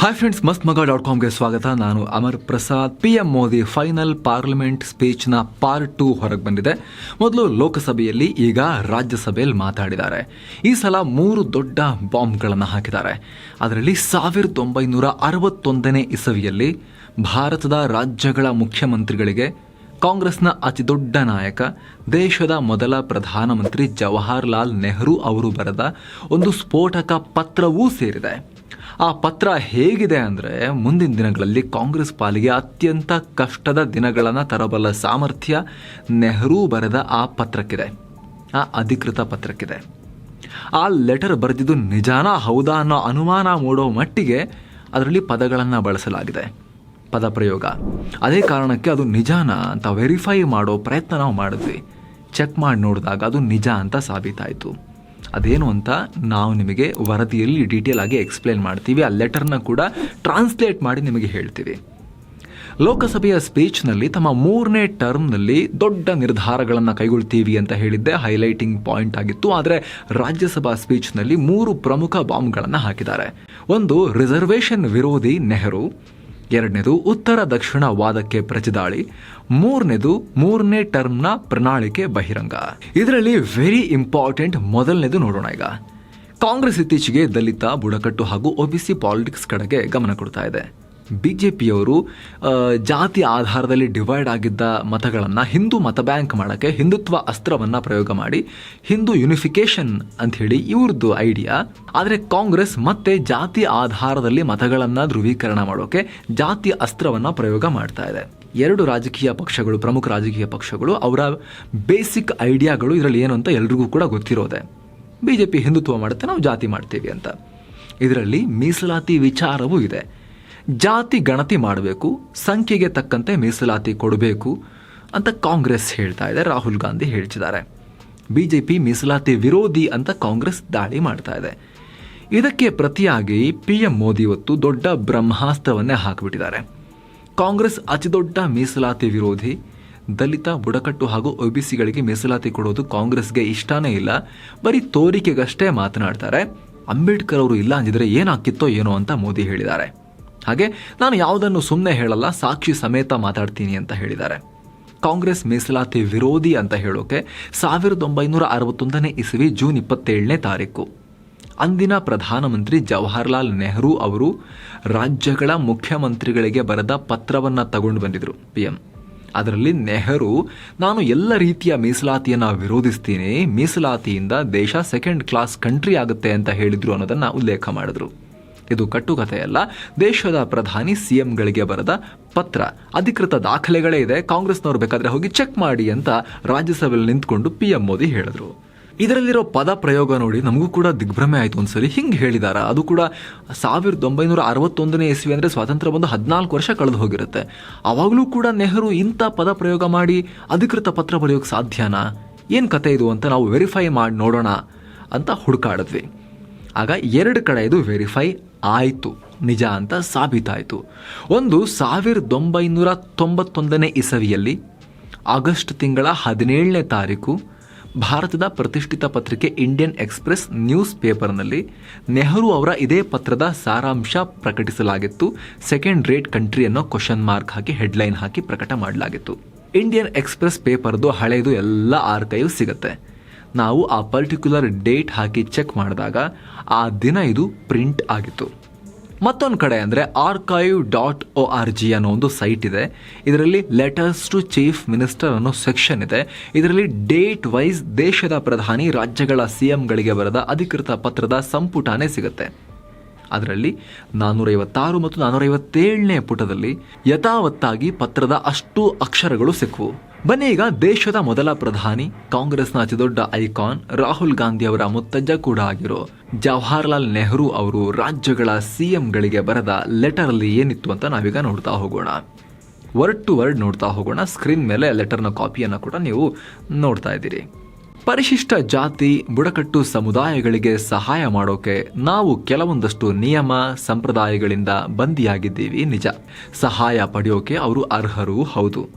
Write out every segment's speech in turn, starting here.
Hi friends ಮಸ್ತ್ ಮಗ dot ಕಾಮ್ಗೆ ಸ್ವಾಗತ. ನಾನು Amar Prasad. P M Modi final parliament ಸ್ಪೀಚ್ನ ಪಾರ್ಟ್ ಟು ಹೊರಗೆ ಬಂದಿದೆ. ಮೊದಲು ಲೋಕಸಭೆಯಲ್ಲಿ ಈಗ ರಾಜ್ಯಸಭೆಯಲ್ಲಿ ಮಾತಾಡಿದ್ದಾರೆ. ಈ ಸಲ ಮೂರು ದೊಡ್ಡ ಬಾಂಬ್ಗಳನ್ನು ಹಾಕಿದ್ದಾರೆ. ಅದರಲ್ಲಿ ಸಾವಿರದ ಒಂಬೈನೂರ ಅರವತ್ತೊಂದನೇ ಇಸವಿಯಲ್ಲಿ ಭಾರತದ ರಾಜ್ಯಗಳ ಮುಖ್ಯಮಂತ್ರಿಗಳಿಗೆ ಕಾಂಗ್ರೆಸ್ನ ಅತಿದೊಡ್ಡ ನಾಯಕ, ದೇಶದ ಮೊದಲ ಪ್ರಧಾನಮಂತ್ರಿ ಜವಾಹರ್ಲಾಲ್ ನೆಹರು ಅವರು ಬರೆದ ಒಂದು ಸ್ಫೋಟಕ ಪತ್ರವೂ ಸೇರಿದೆ. ಆ ಪತ್ರ ಹೇಗಿದೆ ಅಂದರೆ ಮುಂದಿನ ದಿನಗಳಲ್ಲಿ ಕಾಂಗ್ರೆಸ್ ಪಾಲಿಗೆ ಅತ್ಯಂತ ಕಷ್ಟದ ದಿನಗಳನ್ನು ತರಬಲ್ಲ ಸಾಮರ್ಥ್ಯ ನೆಹರೂ ಬರೆದ ಆ ಪತ್ರಕ್ಕಿದೆ. ಆ ಅಧಿಕೃತ ಪತ್ರಕ್ಕಿದೆ. ಆ ಲೆಟರ್ ಬರೆದಿದ್ದು ನಿಜಾನ ಹೌದಾ ಅನ್ನೋ ಅನುಮಾನ ಮೂಡೋ ಮಟ್ಟಿಗೆ ಅದರಲ್ಲಿ ಪದಗಳನ್ನು ಬಳಸಲಾಗಿದೆ. ಪದ ಪ್ರಯೋಗ. ಅದೇ ಕಾರಣಕ್ಕೆ ಅದು ನಿಜಾನ ಅಂತ ವೆರಿಫೈ ಮಾಡೋ ಪ್ರಯತ್ನ ನಾವು ಮಾಡಿದ್ವಿ. ಚೆಕ್ ಮಾಡಿ ನೋಡಿದಾಗ ಅದು ನಿಜ ಅಂತ ಸಾಬೀತಾಯಿತು. ಅದೇನು ಅಂತ ನಾವು ನಿಮಗೆ ವರದಿಯಲ್ಲಿ ಡೀಟೇಲ್ ಆಗಿ ಎಕ್ಸ್ಪ್ಲೇನ್ ಮಾಡ್ತೀವಿ. ಆ ಲೆಟರ್ನ ಕೂಡ ಟ್ರಾನ್ಸ್ಲೇಟ್ ಮಾಡಿ ನಿಮಗೆ ಹೇಳ್ತೀವಿ. ಲೋಕಸಭೆಯ ಸ್ಪೀಚ್ನಲ್ಲಿ ತಮ್ಮ ಮೂರನೇ ಟರ್ಮ್ನಲ್ಲಿ ದೊಡ್ಡ ನಿರ್ಧಾರಗಳನ್ನು ಕೈಗೊಳ್ತೀವಿ ಅಂತ ಹೇಳಿದ್ದೆ. ಹೈಲೈಟಿಂಗ್ ಪಾಯಿಂಟ್ ಆಗಿತ್ತು. ಆದರೆ ರಾಜ್ಯಸಭಾ ಸ್ಪೀಚ್ನಲ್ಲಿ ಮೂರು ಪ್ರಮುಖ ಬಾಂಬ್ಗಳನ್ನು ಹಾಕಿದ್ದಾರೆ. ಒಂದು ರಿಸರ್ವೇಷನ್ ವಿರೋಧಿ ನೆಹರು ಎರಡನೇದು ಉತ್ತರ ದಕ್ಷಿಣ ವಾದಕ್ಕೆ ಪ್ರತಿದಾಳಿ, ಮೂರನೇದು ಮೂರನೇ ಟರ್ಮ್ನ ಪ್ರಣಾಳಿಕೆ ಬಹಿರಂಗ. ಇದರಲ್ಲಿ ವೆರಿ ಇಂಪಾರ್ಟೆಂಟ್ ಮೊದಲನೇದು ನೋಡೋಣ ಈಗ. ಕಾಂಗ್ರೆಸ್ ಇತ್ತೀಚೆಗೆ ದಲಿತ ಬುಡಕಟ್ಟು ಹಾಗೂ ಒಬಿಸಿ ಪಾಲಿಟಿಕ್ಸ್ ಕಡೆಗೆ ಗಮನ ಕೊಡ್ತಾ ಇದೆ. ಬಿಜೆಪಿಯವರು ಜಾತಿ ಆಧಾರದಲ್ಲಿ ಡಿವೈಡ್ ಆಗಿದ್ದ ಮತಗಳನ್ನು ಹಿಂದೂ ಮತ ಬ್ಯಾಂಕ್ ಮಾಡೋಕ್ಕೆ ಹಿಂದುತ್ವ ಅಸ್ತ್ರವನ್ನು ಪ್ರಯೋಗ ಮಾಡಿ ಹಿಂದೂ ಯುನಿಫಿಕೇಷನ್ ಅಂತ ಹೇಳಿ ಇವ್ರದ್ದು ಐಡಿಯಾ. ಆದರೆ ಕಾಂಗ್ರೆಸ್ ಮತ್ತೆ ಜಾತಿ ಆಧಾರದಲ್ಲಿ ಮತಗಳನ್ನು ಧ್ರುವೀಕರಣ ಮಾಡೋಕೆ ಜಾತಿ ಅಸ್ತ್ರವನ್ನು ಪ್ರಯೋಗ ಮಾಡ್ತಾ ಇದೆ. ಎರಡು ರಾಜಕೀಯ ಪಕ್ಷಗಳು, ಪ್ರಮುಖ ರಾಜಕೀಯ ಪಕ್ಷಗಳು ಅವರ ಬೇಸಿಕ್ ಐಡಿಯಾಗಳು ಇದರಲ್ಲಿ ಏನು ಅಂತ ಎಲ್ರಿಗೂ ಕೂಡ ಗೊತ್ತಿರೋದೆ. ಬಿಜೆಪಿ ಹಿಂದುತ್ವ ಮಾಡುತ್ತೆ, ನಾವು ಜಾತಿ ಮಾಡ್ತೀವಿ ಅಂತ. ಇದರಲ್ಲಿ ಮೀಸಲಾತಿ ವಿಚಾರವೂ ಇದೆ. ಜಾತಿ ಗಣತಿ ಮಾಡಬೇಕು, ಸಂಖ್ಯೆಗೆ ತಕ್ಕಂತೆ ಮೀಸಲಾತಿ ಕೊಡಬೇಕು ಅಂತ ಕಾಂಗ್ರೆಸ್ ಹೇಳ್ತಾ ಇದೆ, ರಾಹುಲ್ ಗಾಂಧಿ ಹೇಳ್ತಿದ್ದಾರೆ. ಬಿಜೆಪಿ ಮೀಸಲಾತಿ ವಿರೋಧಿ ಅಂತ ಕಾಂಗ್ರೆಸ್ ದಾಳಿ ಮಾಡ್ತಾ ಇದೆ. ಇದಕ್ಕೆ ಪ್ರತಿಯಾಗಿ ಪಿ ಎಂ ಮೋದಿ ಇವತ್ತು ದೊಡ್ಡ ಬ್ರಹ್ಮಾಸ್ತ್ರವನ್ನೇ ಹಾಕಿಬಿಟ್ಟಿದ್ದಾರೆ. ಕಾಂಗ್ರೆಸ್ ಅತಿದೊಡ್ಡ ಮೀಸಲಾತಿ ವಿರೋಧಿ, ದಲಿತ, ಬುಡಕಟ್ಟು ಹಾಗೂ ಒಬಿಸಿಗಳಿಗೆ ಮೀಸಲಾತಿ ಕೊಡೋದು ಕಾಂಗ್ರೆಸ್ಗೆ ಇಷ್ಟನೇ ಇಲ್ಲ, ಬರೀ ತೋರಿಕೆಗಷ್ಟೇ ಮಾತನಾಡ್ತಾರೆ. ಅಂಬೇಡ್ಕರ್ ಅವರು ಇಲ್ಲ ಅಂದಿದ್ರೆ ಏನಾಕಿತ್ತೋ ಏನೋ ಅಂತ ಮೋದಿ ಹೇಳಿದ್ದಾರೆ. ಹಾಗೆ ನಾನು ಯಾವುದನ್ನು ಸುಮ್ಮನೆ ಹೇಳಲ್ಲ, ಸಾಕ್ಷಿ ಸಮೇತ ಮಾತಾಡ್ತೀನಿ ಅಂತ ಹೇಳಿದ್ದಾರೆ. ಕಾಂಗ್ರೆಸ್ ಮೀಸಲಾತಿ ವಿರೋಧಿ ಅಂತ ಹೇಳೋಕೆ ಸಾವಿರದ ಒಂಬೈನೂರ ಅರವತ್ತೊಂದನೇ ಇಸವಿ ಜೂನ್ ಇಪ್ಪತ್ತೇಳನೇ ತಾರೀಕು. ಅಂದಿನ ಪ್ರಧಾನಮಂತ್ರಿ ಜವಾಹರ್ಲಾಲ್ ನೆಹರು ಅವರು ರಾಜ್ಯಗಳ ಮುಖ್ಯಮಂತ್ರಿಗಳಿಗೆ ಬರೆದ ಪತ್ರವನ್ನು ತಗೊಂಡು ಬಂದಿದ್ರು ಪಿ ಎಂ ಅದರಲ್ಲಿ ನೆಹರು, ನಾನು ಎಲ್ಲ ರೀತಿಯ ಮೀಸಲಾತಿಯನ್ನು ವಿರೋಧಿಸ್ತೀನಿ, ಮೀಸಲಾತಿಯಿಂದ ದೇಶ ಸೆಕೆಂಡ್ ಕ್ಲಾಸ್ ಕಂಟ್ರಿ ಆಗುತ್ತೆ ಅಂತ ಹೇಳಿದ್ರು ಅನ್ನೋದನ್ನು ಉಲ್ಲೇಖ ಮಾಡಿದ್ರು. ಇದು ಕಟ್ಟುಕತೆಯಲ್ಲ ದೇಶದ ಪ್ರಧಾನಿ ಸಿಎಂಗಳಿಗೆ ಬರೆದ ಪತ್ರ. ಅಧಿಕೃತ ದಾಖಲೆಗಳೇ ಇದೆ. ಕಾಂಗ್ರೆಸ್ನವ್ರು ಬೇಕಾದ್ರೆ ಹೋಗಿ ಚೆಕ್ ಮಾಡಿ ಅಂತ ರಾಜ್ಯಸಭೆಯಲ್ಲಿ ನಿಂತ್ಕೊಂಡು ಪಿ ಎಂ ಮೋದಿ ಹೇಳಿದ್ರು. ಇದರಲ್ಲಿರೋ ಪದ ಪ್ರಯೋಗ ನೋಡಿ ನಮಗೂ ಕೂಡ ದಿಗ್ಭ್ರಮೆ ಆಯಿತು ಒಂದ್ಸರಿ. ಹಿಂಗೆ ಹೇಳಿದಾರ. ಅದು ಕೂಡ ಸಾವಿರದ ಒಂಬೈನೂರ ಅರವತ್ತೊಂದನೇ ಇಸ್ವಿ ಅಂದರೆ ಸ್ವಾತಂತ್ರ್ಯ ಬಂದು ಹದಿನಾಲ್ಕು ವರ್ಷ ಕಳೆದು ಹೋಗಿರುತ್ತೆ. ಆವಾಗಲೂ ಕೂಡ ನೆಹರು ಇಂಥ ಪದ ಪ್ರಯೋಗ ಮಾಡಿ ಅಧಿಕೃತ ಪತ್ರ ಬರೆಯೋಕೆ ಸಾಧ್ಯನಾ? ಏನು ಕತೆ ಇದು ಅಂತ ನಾವು ವೆರಿಫೈ ಮಾಡಿ ನೋಡೋಣ ಅಂತ ಹುಡುಕಾಡಿದ್ವಿ. ಆಗ ಎರಡು ಕಡೆ ಇದು ವೆರಿಫೈ ಆಯಿತು, ನಿಜ ಅಂತ ಸಾಬೀತಾಯಿತು. ಒಂದು ಸಾವಿರದ ಒಂಬೈನೂರ ತೊಂಬತ್ತೊಂದನೇ ಇಸವಿಯಲ್ಲಿ, ಆಗಸ್ಟ್ ತಿಂಗಳ ಹದಿನೇಳನೇ ತಾರೀಕು, ಭಾರತದ ಪ್ರತಿಷ್ಠಿತ ಪತ್ರಿಕೆ ಇಂಡಿಯನ್ ಎಕ್ಸ್ಪ್ರೆಸ್ ನ್ಯೂಸ್ ಪೇಪರ್ನಲ್ಲಿ ನೆಹರು ಅವರ ಇದೇ ಪತ್ರದ ಸಾರಾಂಶ ಪ್ರಕಟಿಸಲಾಗಿತ್ತು. ಸೆಕೆಂಡ್ ರೇಟ್ ಕಂಟ್ರಿ ಅನ್ನೋ ಕ್ವಶನ್ ಮಾರ್ಕ್ ಹಾಕಿ, ಹೆಡ್ಲೈನ್ ಹಾಕಿ ಪ್ರಕಟ ಮಾಡಲಾಗಿತ್ತು. ಇಂಡಿಯನ್ ಎಕ್ಸ್ಪ್ರೆಸ್ ಪೇಪರ್ದು ಹಳೆಯದು ಎಲ್ಲ ಆರ್ಕೈವ್ ಸಿಗುತ್ತೆ. ನಾವು ಆ ಪರ್ಟಿಕ್ಯುಲರ್ ಡೇಟ್ ಹಾಕಿ ಚೆಕ್ ಮಾಡಿದಾಗ ಆ ದಿನ ಇದು ಪ್ರಿಂಟ್ ಆಗಿತ್ತು. ಮತ್ತೊಂದು ಕಡೆ ಅಂದರೆ archive dot O R G ಅನ್ನೋ ಒಂದು ಸೈಟ್ ಇದೆ. ಇದರಲ್ಲಿ ಲೆಟರ್ಸ್ ಟು ಚೀಫ್ ಮಿನಿಸ್ಟರ್ ಅನ್ನೋ ಸೆಕ್ಷನ್ ಇದೆ. ಇದರಲ್ಲಿ ಡೇಟ್ ವೈಸ್ ದೇಶದ ಪ್ರಧಾನಿ, ರಾಜ್ಯಗಳ ಸಿ ಎಂಗಳಿಗೆ ಬರೆದ ಅಧಿಕೃತ ಪತ್ರದ ಸಂಪುಟನೇ ಸಿಗುತ್ತೆ. ಅದರಲ್ಲಿ ನಾನ್ನೂರೈವತ್ತಾರು ಮತ್ತು ನಾನ್ನೂರೈವತ್ತೇಳನೇ ಪುಟದಲ್ಲಿ ಯಥಾವತ್ತಾಗಿ ಪತ್ರದ ಅಷ್ಟು ಅಕ್ಷರಗಳು ಸಿಕ್ಕವು ಬನ್ನಿ ಈಗ ದೇಶದ ಮೊದಲ ಪ್ರಧಾನಿ, ಕಾಂಗ್ರೆಸ್ನ ಅತಿದೊಡ್ಡ ಐಕಾನ್ ರಾಹುಲ್ ಗಾಂಧಿ ಅವರ ಮುತ್ತಜ್ಜ ಕೂಡ ಆಗಿರೋ ಜವಾಹರ್ಲಾಲ್ ನೆಹರು ಅವರು ರಾಜ್ಯಗಳ ಸಿಎಂಗಳಿಗೆ ಬರೆದ ಲೆಟರ್ ಅಲ್ಲಿ ಏನಿತ್ತು ಅಂತ ನಾವೀಗ ನೋಡ್ತಾ ಹೋಗೋಣ. ವರ್ಡ್ ಟು ವರ್ಡ್ ನೋಡ್ತಾ ಹೋಗೋಣ. ಸ್ಕ್ರೀನ್ ಮೇಲೆ ಲೆಟರ್ನ ಕಾಪಿಯನ್ನು ಕೂಡ ನೀವು ನೋಡ್ತಾ ಇದ್ದೀರಿ. ಪರಿಶಿಷ್ಟ ಜಾತಿ, ಬುಡಕಟ್ಟು ಸಮುದಾಯಗಳಿಗೆ ಸಹಾಯ ಮಾಡೋಕೆ ನಾವು ಕೆಲವೊಂದಷ್ಟು ನಿಯಮ, ಸಂಪ್ರದಾಯಗಳಿಂದ ಬಂದಿಯಾಗಿದ್ದೀವಿ. ನಿಜ. ಸಹಾಯ ಪಡೆಯೋಕೆ ಅವರು ಅರ್ಹರು. ಹೌದು.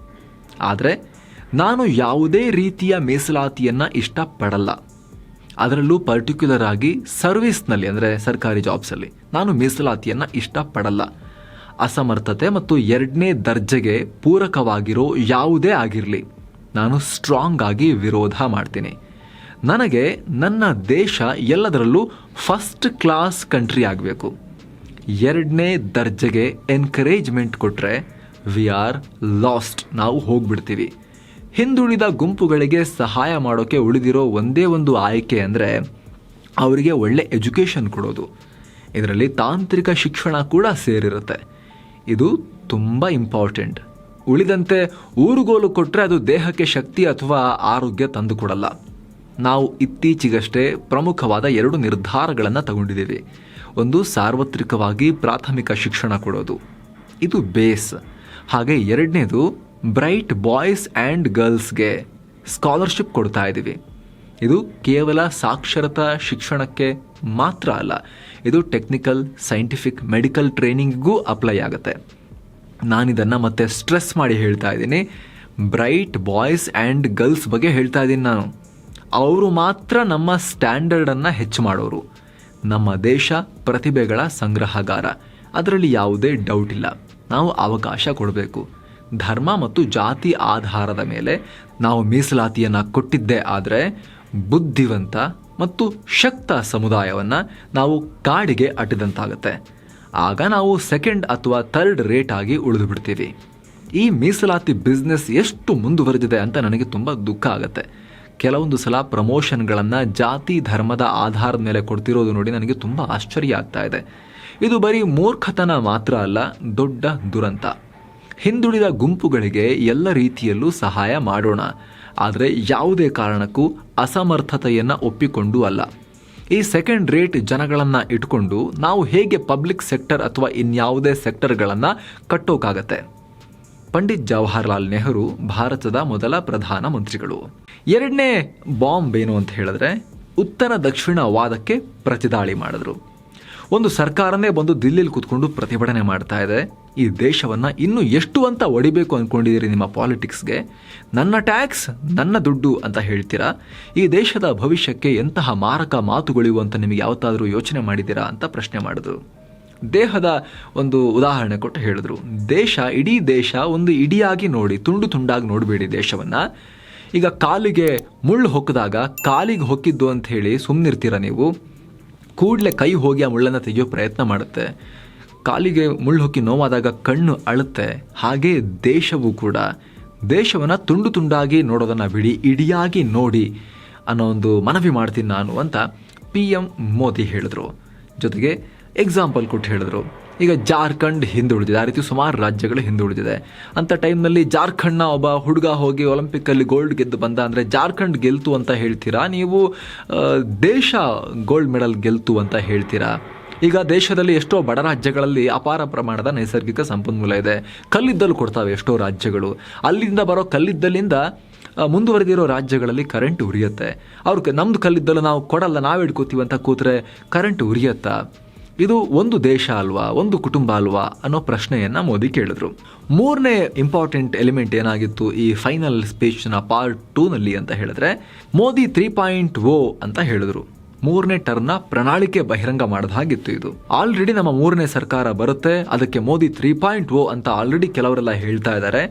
ಆದರೆ ನಾನು ಯಾವುದೇ ರೀತಿಯ ಮೀಸಲಾತಿಯನ್ನು ಇಷ್ಟಪಡಲ್ಲ. ಅದರಲ್ಲೂ ಪರ್ಟಿಕ್ಯುಲರ್ ಆಗಿ ಸರ್ವಿಸ್ನಲ್ಲಿ ಅಂದರೆ ಸರ್ಕಾರಿ ಜಾಬ್ಸಲ್ಲಿ ನಾನು ಮೀಸಲಾತಿಯನ್ನು ಇಷ್ಟಪಡಲ್ಲ. ಅಸಮರ್ಥತೆ ಮತ್ತು ಎರಡನೇ ದರ್ಜೆಗೆ ಪೂರಕವಾಗಿರೋ ಯಾವುದೇ ಆಗಿರಲಿ, ನಾನು ಸ್ಟ್ರಾಂಗ್ ಆಗಿ ವಿರೋಧ ಮಾಡ್ತೀನಿ. ನನಗೆ ನನ್ನ ದೇಶ ಎಲ್ಲದರಲ್ಲೂ ಫಸ್ಟ್ ಕ್ಲಾಸ್ ಕಂಟ್ರಿ ಆಗಬೇಕು. ಎರಡನೇ ದರ್ಜೆಗೆ ಎನ್ಕರೇಜ್ಮೆಂಟ್ ಕೊಟ್ಟರೆ ವಿ ಆರ್ ಲಾಸ್ಟ್ ನಾವು ಹೋಗ್ಬಿಡ್ತೀವಿ. ಹಿಂದುಳಿದ ಗುಂಪುಗಳಿಗೆ ಸಹಾಯ ಮಾಡೋಕ್ಕೆ ಉಳಿದಿರೋ ಒಂದೇ ಒಂದು ಆಯ್ಕೆ ಅಂದರೆ ಅವರಿಗೆ ಒಳ್ಳೆ ಎಜುಕೇಷನ್ ಕೊಡೋದು. ಇದರಲ್ಲಿ ತಾಂತ್ರಿಕ ಶಿಕ್ಷಣ ಕೂಡ ಸೇರಿರುತ್ತೆ. ಇದು ತುಂಬ ಇಂಪಾರ್ಟೆಂಟ್. ಉಳಿದಂತೆ ಊರುಗೋಲು ಕೊಟ್ಟರೆ ಅದು ದೇಹಕ್ಕೆ ಶಕ್ತಿ ಅಥವಾ ಆರೋಗ್ಯ ತಂದುಕೊಡಲ್ಲ ನಾವು ಇತ್ತೀಚೆಗಷ್ಟೇ ಪ್ರಮುಖವಾದ ಎರಡು ನಿರ್ಧಾರಗಳನ್ನು ತಗೊಂಡಿದ್ದೀವಿ. ಒಂದು ಸಾರ್ವತ್ರಿಕವಾಗಿ ಪ್ರಾಥಮಿಕ ಶಿಕ್ಷಣ ಕೊಡೋದು. ಇದು ಬೇಸ್. ಹಾಗೆ ಎರಡನೇದು ಬ್ರೈಟ್ ಬಾಯ್ಸ್ ಆ್ಯಂಡ್ ಗರ್ಲ್ಸ್ಗೆ ಸ್ಕಾಲರ್ಶಿಪ್ ಕೊಡ್ತಾ ಇದ್ದೀವಿ. ಇದು ಕೇವಲ ಸಾಕ್ಷರತಾ ಶಿಕ್ಷಣಕ್ಕೆ ಮಾತ್ರ ಅಲ್ಲ, ಇದು ಟೆಕ್ನಿಕಲ್, ಸೈಂಟಿಫಿಕ್, ಮೆಡಿಕಲ್ ಟ್ರೈನಿಂಗ್ಗೂ ಅಪ್ಲೈ ಆಗುತ್ತೆ. ನಾನಿದನ್ನು ಮತ್ತೆ ಸ್ಟ್ರೆಸ್ ಮಾಡಿ ಹೇಳ್ತಾ ಇದ್ದೀನಿ. ಬ್ರೈಟ್ ಬಾಯ್ಸ್ ಆ್ಯಂಡ್ ಗರ್ಲ್ಸ್ ಬಗ್ಗೆ ಹೇಳ್ತಾ ಇದ್ದೀನಿ ನಾನು. ಅವರು ಮಾತ್ರ ನಮ್ಮ ಸ್ಟ್ಯಾಂಡರ್ಡನ್ನು ಹೆಚ್ಚು ಮಾಡೋರು. ನಮ್ಮ ದೇಶ, ಪ್ರತಿಭೆಗಳ ಸಂಗ್ರಹಗಾರ. ಅದರಲ್ಲಿ ಯಾವುದೇ ಡೌಟ್ ಇಲ್ಲ. ನಾವು ಅವಕಾಶ ಕೊಡಬೇಕು. ಧರ್ಮ ಮತ್ತು ಜಾತಿ ಆಧಾರದ ಮೇಲೆ ನಾವು ಮೀಸಲಾತಿಯನ್ನು ಕೊಟ್ಟಿದ್ದೇ ಆದರೆ ಬುದ್ಧಿವಂತ ಮತ್ತು ಶಕ್ತ ಸಮುದಾಯವನ್ನು ನಾವು ಕಾಡಿಗೆ ಅಟ್ಟಿದಂತಾಗುತ್ತೆ. ಆಗ ನಾವು ಸೆಕೆಂಡ್ ಅಥವಾ ಥರ್ಡ್ ರೇಟ್ ಆಗಿ ಉಳಿದು ಬಿಡ್ತೀವಿ. ಈ ಮೀಸಲಾತಿ ಬಿಸ್ನೆಸ್ ಎಷ್ಟು ಮುಂದುವರೆದಿದೆ ಅಂತ ನನಗೆ ತುಂಬ ದುಃಖ ಆಗುತ್ತೆ. ಕೆಲವೊಂದು ಸಲ ಪ್ರಮೋಷನ್ಗಳನ್ನು ಜಾತಿ, ಧರ್ಮದ ಆಧಾರದ ಮೇಲೆ ಕೊಡ್ತಿರೋದು ನೋಡಿ ನನಗೆ ತುಂಬ ಆಶ್ಚರ್ಯ ಆಗ್ತಾ ಇದೆ. ಇದು ಬರೀ ಮೂರ್ಖತನ ಮಾತ್ರ ಅಲ್ಲ, ದೊಡ್ಡ ದುರಂತ. ಹಿಂದುಳಿದ ಗುಂಪುಗಳಿಗೆ ಎಲ್ಲ ರೀತಿಯಲ್ಲೂ ಸಹಾಯ ಮಾಡೋಣ. ಆದರೆ ಯಾವುದೇ ಕಾರಣಕ್ಕೂ ಅಸಮರ್ಥತೆಯನ್ನು ಒಪ್ಪಿಕೊಂಡು ಅಲ್ಲ. ಈ ಸೆಕೆಂಡ್ ರೇಟ್ ಜನಗಳನ್ನು ಇಟ್ಕೊಂಡು ನಾವು ಹೇಗೆ ಪಬ್ಲಿಕ್ ಸೆಕ್ಟರ್ ಅಥವಾ ಇನ್ಯಾವುದೇ ಸೆಕ್ಟರ್ಗಳನ್ನು ಕಟ್ಟೋಕ್ಕಾಗತ್ತೆ ಪಂಡಿತ್ ಜವಾಹರ್ಲಾಲ್ ನೆಹರು ಭಾರತದ ಮೊದಲ ಪ್ರಧಾನ ಮಂತ್ರಿಗಳು. ಎರಡನೇ ಬಾಂಬ್ ಏನು ಅಂತ ಹೇಳಿದ್ರೆ, ಉತ್ತರ ದಕ್ಷಿಣ ವಾದಕ್ಕೆ ಪ್ರತಿದಾಳಿ ಮಾಡಿದ್ರು. ಒಂದು ಸರ್ಕಾರನೇ ಬಂದು ದಿಲ್ಲಿಲಿ ಕೂತ್ಕೊಂಡು ಪ್ರತಿಭಟನೆ ಮಾಡ್ತಾ ಇದೆ. ಈ ದೇಶವನ್ನು ಇನ್ನೂ ಎಷ್ಟು ಅಂತ ಒಡಿಬೇಕು ಅಂದ್ಕೊಂಡಿದ್ದೀರಿ ನಿಮ್ಮ ಪಾಲಿಟಿಕ್ಸ್ಗೆ? ನನ್ನ ಟ್ಯಾಕ್ಸ್, ನನ್ನ ದುಡ್ಡು ಅಂತ ಹೇಳ್ತೀರಾ? ಈ ದೇಶದ ಭವಿಷ್ಯಕ್ಕೆ ಎಂತಹ ಮಾರಕ ಮಾತುಗಳಿವು ಅಂತ ನಿಮಗೆ ಯಾವತ್ತಾದರೂ ಯೋಚನೆ ಮಾಡಿದ್ದೀರಾ ಅಂತ ಪ್ರಶ್ನೆ ಮಾಡಿದ್ರು ದೇಹದ ಒಂದು ಉದಾಹರಣೆ ಕೊಟ್ಟು ಹೇಳಿದ್ರು. ದೇಶ, ಇಡೀ ದೇಶ ಒಂದು ಇಡಿಯಾಗಿ ನೋಡಿ, ತುಂಡು ತುಂಡಾಗಿ ನೋಡಬೇಡಿ ದೇಶವನ್ನು. ಈಗ ಕಾಲಿಗೆ ಮುಳ್ಳು ಹೊಕ್ಕಿದಾಗ ಕಾಲಿಗೆ ಹೊಕ್ಕಿದ್ದು ಅಂತ ಹೇಳಿ ಸುಮ್ಮನಿರ್ತೀರ ನೀವು? ಕೂಡಲೇ ಕೈ ಹೋಗಿ ಆ ಮುಳ್ಳನ್ನು ತೆಗೆಯೋ ಪ್ರಯತ್ನ ಮಾಡುತ್ತೆ. ಕಾಲಿಗೆ ಮುಳ್ಳು ಹೊಕ್ಕಿ ನೋವಾದಾಗ ಕಣ್ಣು ಅಳುತ್ತೆ. ಹಾಗೆ ದೇಶವು ಕೂಡ. ದೇಶವನ್ನು ತುಂಡು ತುಂಡಾಗಿ ನೋಡೋದನ್ನು ಬಿಡಿ, ಇಡಿಯಾಗಿ ನೋಡಿ ಅನ್ನೋ ಒಂದು ಮನವಿ ಮಾಡ್ತೀನಿ ನಾನು ಅಂತ ಪಿ ಎಂ ಮೋದಿ ಹೇಳಿದ್ರು. ಜೊತೆಗೆ ಎಕ್ಸಾಂಪಲ್ ಕೊಟ್ಟು ಹೇಳಿದ್ರು. ಈಗ ಜಾರ್ಖಂಡ್ ಹಿಂದುಳಿದಿದೆ ಆ ರೀತಿ ಸುಮಾರು ರಾಜ್ಯಗಳು ಹಿಂದುಳಿದಿದೆ ಅಂಥ ಟೈಮ್ನಲ್ಲಿ ಜಾರ್ಖಂಡ್ನ ಒಬ್ಬ ಹುಡುಗ ಹೋಗಿ ಒಲಿಂಪಿಕ್ಕಲ್ಲಿ ಗೋಲ್ಡ್ ಗೆದ್ದು ಬಂದ. ಅಂದರೆ ಜಾರ್ಖಂಡ್ ಗೆಲ್ತು ಅಂತ ಹೇಳ್ತೀರಾ? ನೀವು ದೇಶ ಗೋಲ್ಡ್ ಮೆಡಲ್ ಗೆಲ್ತು ಅಂತ ಹೇಳ್ತೀರಾ? ಈಗ ದೇಶದಲ್ಲಿ ಎಷ್ಟೋ ಬಡ ರಾಜ್ಯಗಳಲ್ಲಿ ಅಪಾರ ಪ್ರಮಾಣದ ನೈಸರ್ಗಿಕ ಸಂಪನ್ಮೂಲ ಇದೆ. ಕಲ್ಲಿದ್ದಲು ಕೊಡ್ತಾವೆ ಎಷ್ಟೋ ರಾಜ್ಯಗಳು. ಅಲ್ಲಿಂದ ಬರೋ ಕಲ್ಲಿದ್ದಲಿಂದ ಮುಂದುವರೆದಿರೋ ರಾಜ್ಯಗಳಲ್ಲಿ ಕರೆಂಟ್ ಉರಿಯುತ್ತೆ. ಅವ್ರ ನಮ್ಮದು ಕಲ್ಲಿದ್ದಲು ನಾವು ಕೊಡಲ್ಲ, ನಾವು ಹಿಡ್ಕೋತೀವಿ ಅಂತ ಕೂತ್ರೆ ಕರೆಂಟ್ ಉರಿಯತ್ತಾ? ಇದು ಒಂದು ದೇಶ ಅಲ್ವಾ, ಒಂದು ಕುಟುಂಬ ಅಲ್ವಾ ಅನ್ನೋ ಪ್ರಶ್ನೆಯನ್ನ ಮೋದಿ ಕೇಳಿದ್ರು. ಮೂರನೇ ಇಂಪಾರ್ಟೆಂಟ್ ಎಲಿಮೆಂಟ್ ಏನಾಗಿತ್ತು ಈ ಫೈನಲ್ ಸ್ಪೀಚ್ನ ಪಾರ್ಟ್ ಟೂನಲ್ಲಿ ಅಂತ ಹೇಳಿದ್ರೆ, ಮೋದಿ ತ್ರೀ ಪಾಯಿಂಟ್ ಓ ಅಂತ ಹೇಳಿದ್ರು. ಮೂರನೇ ಟರ್ಮ್ನ ಪ್ರಣಾಳಿಕೆ ಬಹಿರಂಗ ಮಾಡಿದ ಹಾಗಿತ್ತು ಇದು. ಆಲ್ರೆಡಿ ನಮ್ಮ ಮೂರನೇ ಸರ್ಕಾರ ಬರುತ್ತೆ, ಅದಕ್ಕೆ ಮೋದಿ ತ್ರೀ ಪಾಯಿಂಟ್ ಓ ಅಂತ ಆಲ್ರೆಡಿ ಕೆಲವರೆಲ್ಲ ಹೇಳ್ತಾ ಇದ್ದಾರೆ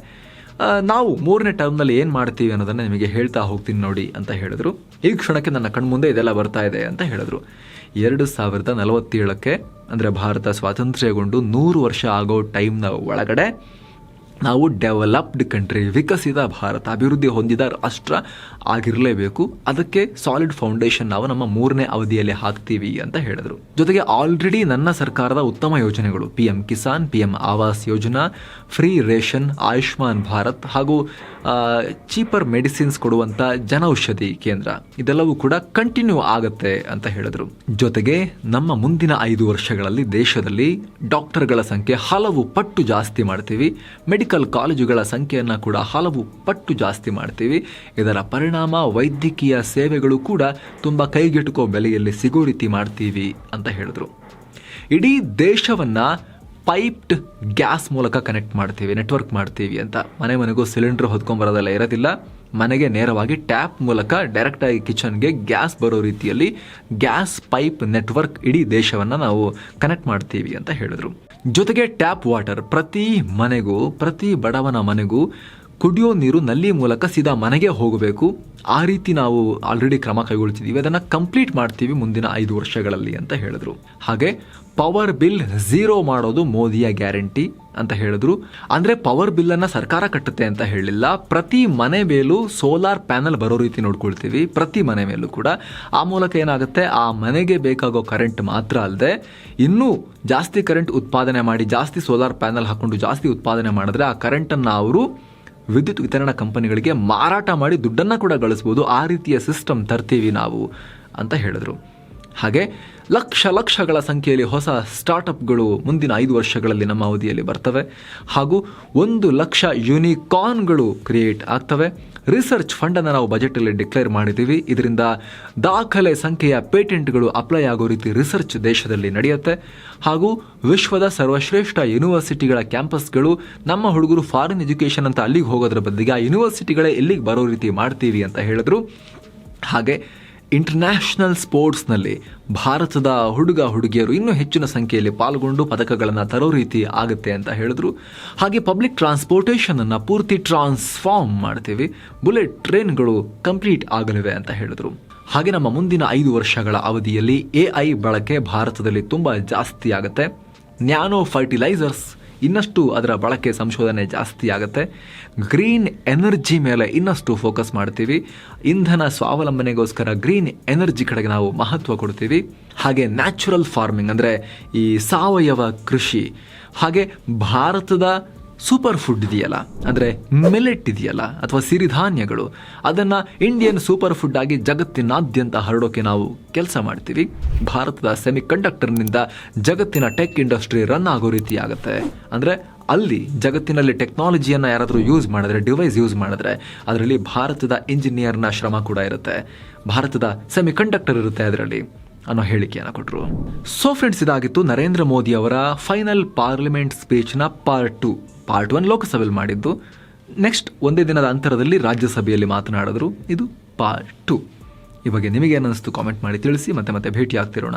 ನಾವು ಮೂರನೇ ಟರ್ಮ್ನಲ್ಲಿ ಏನು ಮಾಡ್ತೀವಿ ಅನ್ನೋದನ್ನು ನಿಮಗೆ ಹೇಳ್ತಾ ಹೋಗ್ತೀನಿ ನೋಡಿ ಅಂತ ಹೇಳಿದ್ರು. ಈ ಕ್ಷಣಕ್ಕೆ ನನ್ನ ಕಣ್ಮುಂದೆ ಇದೆಲ್ಲ ಬರ್ತಾ ಇದೆ ಅಂತ ಹೇಳಿದ್ರು. ಎರಡು ಸಾವಿರದ ನಲವತ್ತೇಳಕ್ಕೆ, ಅಂದರೆ ಭಾರತ ಸ್ವಾತಂತ್ರ್ಯಗೊಂಡು ನೂರು ವರ್ಷ ಆಗೋ ಟೈಮ್ನ ಒಳಗಡೆ ನಾವು ಡೆವಲಪ್ಡ್ ಕಂಟ್ರಿ ವಿಕಸಿತ ಭಾರತ, ಅಭಿವೃದ್ಧಿ ಹೊಂದಿದ ರಾಷ್ಟ್ರ ಆಗಿರಲೇಬೇಕು. ಅದಕ್ಕೆ ಸಾಲಿಡ್ ಫೌಂಡೇಶನ್ ನಾವು ನಮ್ಮ ಮೂರನೇ ಅವಧಿಯಲ್ಲಿ ಹಾಕ್ತೀವಿ ಅಂತ ಹೇಳಿದ್ರು. ಜೊತೆಗೆ ಆಲ್ರೆಡಿ ನನ್ನ ಸರ್ಕಾರದ ಉತ್ತಮ ಯೋಜನೆಗಳು P M Kisan P M Awas Yojana free ration Ayushman Bharat ಹಾಗೂ ಚೀಪರ್ ಮೆಡಿಸಿನ್ಸ್ ಕೊಡುವಂತ ಜನೌಷಧಿ ಕೇಂದ್ರ. ಇದೆಲ್ಲವೂ ಕೂಡ ಕಂಟಿನ್ಯೂ ಆಗುತ್ತೆ ಅಂತ ಹೇಳಿದ್ರು. ಜೊತೆಗೆ ನಮ್ಮ ಮುಂದಿನ ಐದು ವರ್ಷಗಳಲ್ಲಿ ದೇಶದಲ್ಲಿ ಡಾಕ್ಟರ್ಗಳ ಸಂಖ್ಯೆ ಹಲವು ಪಟ್ಟು ಜಾಸ್ತಿ ಮಾಡ್ತೀವಿ. ಮೆಡಿಕಲ್ ಕಾಲೇಜುಗಳ ಸಂಖ್ಯೆಯನ್ನು ಕೂಡ ಹಲವು ಪಟ್ಟು ಜಾಸ್ತಿ ಮಾಡ್ತೀವಿ. ಇದರ ಪರಿಣಾಮ ವೈದ್ಯಕೀಯ ಸೇವೆಗಳು ಕೂಡ ತುಂಬ ಕೈಗೆಟುಕೋ ಬೆಲೆಯಲ್ಲಿ ಸಿಗೋ ರೀತಿ ಮಾಡ್ತೀವಿ ಅಂತ ಹೇಳಿದ್ರು. ಇಡೀ ದೇಶವನ್ನ ಪೈಪ್ಡ್ ಗ್ಯಾಸ್ ಮೂಲಕ ಕನೆಕ್ಟ್ ಮಾಡ್ತೀವಿ, ನೆಟ್ವರ್ಕ್ ಮಾಡ್ತೀವಿ ಅಂತ. ಮನೆ ಮನೆಗೂ ಸಿಲಿಂಡರ್ ಹೊತ್ಕೊಂಬರೋದೆಲ್ಲ ಇರೋದಿಲ್ಲ. ಮನೆಗೆ ನೇರವಾಗಿ ಟ್ಯಾಪ್ ಮೂಲಕ ಡೈರೆಕ್ಟಾಗಿ ಕಿಚನ್ಗೆ ಗ್ಯಾಸ್ ಬರೋ ರೀತಿಯಲ್ಲಿ ಗ್ಯಾಸ್ ಪೈಪ್ ನೆಟ್ವರ್ಕ್ ಇಡೀ ದೇಶವನ್ನು ನಾವು ಕನೆಕ್ಟ್ ಮಾಡ್ತೀವಿ ಅಂತ ಹೇಳಿದ್ರು. ಜೊತೆಗೆ ಟ್ಯಾಪ್ ವಾಟರ್ ಪ್ರತಿ ಮನೆಗೂ, ಪ್ರತಿ ಬಡವನ ಮನೆಗೂ ಕುಡಿಯೋ ನೀರು ನಲ್ಲಿ ಮೂಲಕ ಸೀದಾ ಮನೆಗೆ ಹೋಗಬೇಕು. ಆ ರೀತಿ ನಾವು ಆಲ್ರೆಡಿ ಕ್ರಮ ಕೈಗೊಳ್ತಿದ್ದೀವಿ. ಅದನ್ನು ಕಂಪ್ಲೀಟ್ ಮಾಡ್ತೀವಿ ಮುಂದಿನ ಐದು ವರ್ಷಗಳಲ್ಲಿ ಅಂತ ಹೇಳಿದ್ರು. ಹಾಗೆ ಪವರ್ ಬಿಲ್ ಝೀರೋ ಮಾಡೋದು ಮೋದಿಯ ಗ್ಯಾರಂಟಿ ಅಂತ ಹೇಳಿದ್ರು. ಅಂದ್ರೆ ಪವರ್ ಬಿಲ್ ಅನ್ನ ಸರ್ಕಾರ ಕಟ್ಟುತ್ತೆ ಅಂತ ಹೇಳಿಲ್ಲ. ಪ್ರತಿ ಮನೆ ಮೇಲೂ ಸೋಲಾರ್ ಪ್ಯಾನಲ್ ಬರೋ ರೀತಿ ನೋಡ್ಕೊಳ್ತೀವಿ. ಪ್ರತಿ ಮನೆ ಮೇಲೂ ಕೂಡ. ಆ ಮೂಲಕ ಏನಾಗುತ್ತೆ? ಆ ಮನೆಗೆ ಬೇಕಾಗೋ ಕರೆಂಟ್ ಮಾತ್ರ ಅಲ್ಲದೆ ಇನ್ನೂ ಜಾಸ್ತಿ ಕರೆಂಟ್ ಉತ್ಪಾದನೆ ಮಾಡಿ ಜಾಸ್ತಿ ಸೋಲಾರ್ ಪ್ಯಾನಲ್ ಹಾಕೊಂಡು ಜಾಸ್ತಿ ಉತ್ಪಾದನೆ ಮಾಡಿದ್ರೆ ಆ ಕರೆಂಟನ್ನು ಅವರು ವಿದ್ಯುತ್ ವಿತರಣಾ ಕಂಪನಿಗಳಿಗೆ ಮಾರಾಟ ಮಾಡಿ ದುಡ್ಡನ್ನು ಕೂಡ ಗಳಿಸ್ಬೋದು. ಆ ರೀತಿಯ ಸಿಸ್ಟಮ್ ತರ್ತೀವಿ ನಾವು ಅಂತ ಹೇಳಿದ್ರು. ಹಾಗೆ ಲಕ್ಷ ಲಕ್ಷಗಳ ಸಂಖ್ಯೆಯಲ್ಲಿ ಹೊಸ ಸ್ಟಾರ್ಟಪ್ಗಳು ಮುಂದಿನ ಐದು ವರ್ಷಗಳಲ್ಲಿ ನಮ್ಮ ಅವಧಿಯಲ್ಲಿ ಬರ್ತವೆ. ಹಾಗೂ ಒಂದು ಲಕ್ಷ ಯುನಿಕಾರ್ನ್ಗಳು ಕ್ರಿಯೇಟ್ ಆಗ್ತವೆ. ರಿಸರ್ಚ್ ಫಂಡನ್ನು ನಾವು ಬಜೆಟಲ್ಲಿ ಡಿಕ್ಲೇರ್ ಮಾಡಿದ್ದೀವಿ. ಇದರಿಂದ ದಾಖಲೆ ಸಂಖ್ಯೆಯ ಪೇಟೆಂಟ್ಗಳು ಅಪ್ಲೈ ಆಗೋ ರೀತಿ ರಿಸರ್ಚ್ ದೇಶದಲ್ಲಿ ನಡೆಯುತ್ತೆ. ಹಾಗೂ ವಿಶ್ವದ ಸರ್ವಶ್ರೇಷ್ಠ ಯೂನಿವರ್ಸಿಟಿಗಳ ಕ್ಯಾಂಪಸ್ಗಳು ನಮ್ಮ ಹುಡುಗರು ಫಾರಿನ್ ಎಜುಕೇಷನ್ ಅಂತ ಅಲ್ಲಿಗೆ ಹೋಗೋದ್ರ ಬದಲಿಗೆ ಆ ಯೂನಿವರ್ಸಿಟಿಗಳೇ ಇಲ್ಲಿಗೆ ಬರೋ ರೀತಿ ಮಾಡ್ತೀವಿ ಅಂತ ಹೇಳಿದ್ರು. ಹಾಗೆ ಇಂಟರ್ನ್ಯಾಷನಲ್ ಸ್ಪೋರ್ಟ್ಸ್ನಲ್ಲಿ ಭಾರತದ ಹುಡುಗ ಹುಡುಗಿಯರು ಇನ್ನೂ ಹೆಚ್ಚಿನ ಸಂಖ್ಯೆಯಲ್ಲಿ ಪಾಲ್ಗೊಂಡು ಪದಕಗಳನ್ನು ತರೋ ರೀತಿ ಆಗುತ್ತೆ ಅಂತ ಹೇಳಿದ್ರು. ಹಾಗೆ ಪಬ್ಲಿಕ್ ಟ್ರಾನ್ಸ್ಪೋರ್ಟೇಷನನ್ನು ಪೂರ್ತಿ ಟ್ರಾನ್ಸ್ಫಾರ್ಮ್ ಮಾಡ್ತೀವಿ. ಬುಲೆಟ್ ಟ್ರೈನ್ಗಳು ಕಂಪ್ಲೀಟ್ ಆಗಲಿವೆ ಅಂತ ಹೇಳಿದ್ರು. ಹಾಗೆ ನಮ್ಮ ಮುಂದಿನ ಐದು ವರ್ಷಗಳ ಅವಧಿಯಲ್ಲಿ ಎ ಐ ಬಳಕೆ ಭಾರತದಲ್ಲಿ ತುಂಬ ಜಾಸ್ತಿ ಆಗುತ್ತೆ. ನ್ಯಾನೋ ಫರ್ಟಿಲೈಸರ್ಸ್ ಇನ್ನಷ್ಟು ಅದರ ಬಳಕೆ ಸಂಶೋಧನೆ ಜಾಸ್ತಿ ಆಗುತ್ತೆ. ಗ್ರೀನ್ ಎನರ್ಜಿ ಮೇಲೆ ಇನ್ನಷ್ಟು ಫೋಕಸ್ ಮಾಡ್ತೀವಿ. ಇಂಧನ ಸ್ವಾವಲಂಬನೆಗೋಸ್ಕರ ಗ್ರೀನ್ ಎನರ್ಜಿ ಕಡೆಗೆ ನಾವು ಮಹತ್ವ ಕೊಡ್ತೀವಿ. ಹಾಗೆ ನ್ಯಾಚುರಲ್ ಫಾರ್ಮಿಂಗ್ ಅಂದರೆ ಈ ಸಾವಯವ ಕೃಷಿ. ಹಾಗೆ ಭಾರತದ ಸೂಪರ್ ಫುಡ್ ಇದೆಯಲ್ಲ? ಅಂದರೆ ಮಿಲೆಟ್ ಇದೆಯಲ್ಲ? ಅಥವಾ ಸಿರಿಧಾನ್ಯಗಳು? ಅದನ್ನು ಇಂಡಿಯನ್ ಸೂಪರ್ ಫುಡ್ ಆಗಿ ಜಗತ್ತಿನಾದ್ಯಂತ ಹರಡೋಕೆ ನಾವು ಕೆಲಸ ಮಾಡ್ತೀವಿ. ಭಾರತದ ಸೆಮಿ ಕಂಡಕ್ಟರ್ನಿಂದ ಜಗತ್ತಿನ ಟೆಕ್ ಇಂಡಸ್ಟ್ರಿ ರನ್ ಆಗೋ ರೀತಿ ಆಗುತ್ತೆ ಅಂದರೆ ಅಲ್ಲಿ ಜಗತ್ತಿನಲ್ಲಿ ಟೆಕ್ನಾಲಜಿಯನ್ನು ಯಾರಾದರೂ ಯೂಸ್ ಮಾಡಿದ್ರೆ, ಡಿವೈಸ್ ಯೂಸ್ ಮಾಡಿದ್ರೆ, ಅದರಲ್ಲಿ ಭಾರತದ ಇಂಜಿನಿಯರ್ನ ಶ್ರಮ ಕೂಡ ಇರುತ್ತೆ. ಭಾರತದ ಸೆಮಿ ಕಂಡಕ್ಟರ್ ಇರುತ್ತೆ ಅದರಲ್ಲಿ. ಅನ್ನೋ ಹೇಳಿಕೆಯನ್ನು ಕೊಟ್ಟರು ಸೊ ಫ್ರೆಂಡ್ಸ್ ಇದಾಗಿತ್ತು ನರೇಂದ್ರ ಮೋದಿ ಅವರ ಫೈನಲ್ ಪಾರ್ಲಿಮೆಂಟ್ ಸ್ಪೀಚ್ನ ಪಾರ್ಟ್ ಟು ಪಾರ್ಟ್ ಒನ್ ಲೋಕಸಭೆಯಲ್ಲಿ ಮಾಡಿದ್ದು. ನೆಕ್ಸ್ಟ್ ಒಂದೇ ದಿನದ ಅಂತರದಲ್ಲಿ ರಾಜ್ಯಸಭೆಯಲ್ಲಿ ಮಾತನಾಡಿದ್ರು. ಇದು ಪಾರ್ಟ್ ಟು ಈ ಬಗ್ಗೆ ನಿಮಗೆ ಏನಿಸ್ತು ಕಾಮೆಂಟ್ ಮಾಡಿ ತಿಳಿಸಿ, ಮತ್ತೆ ಮತ್ತೆ ಭೇಟಿ ಆಗ್ತಿರೋಣ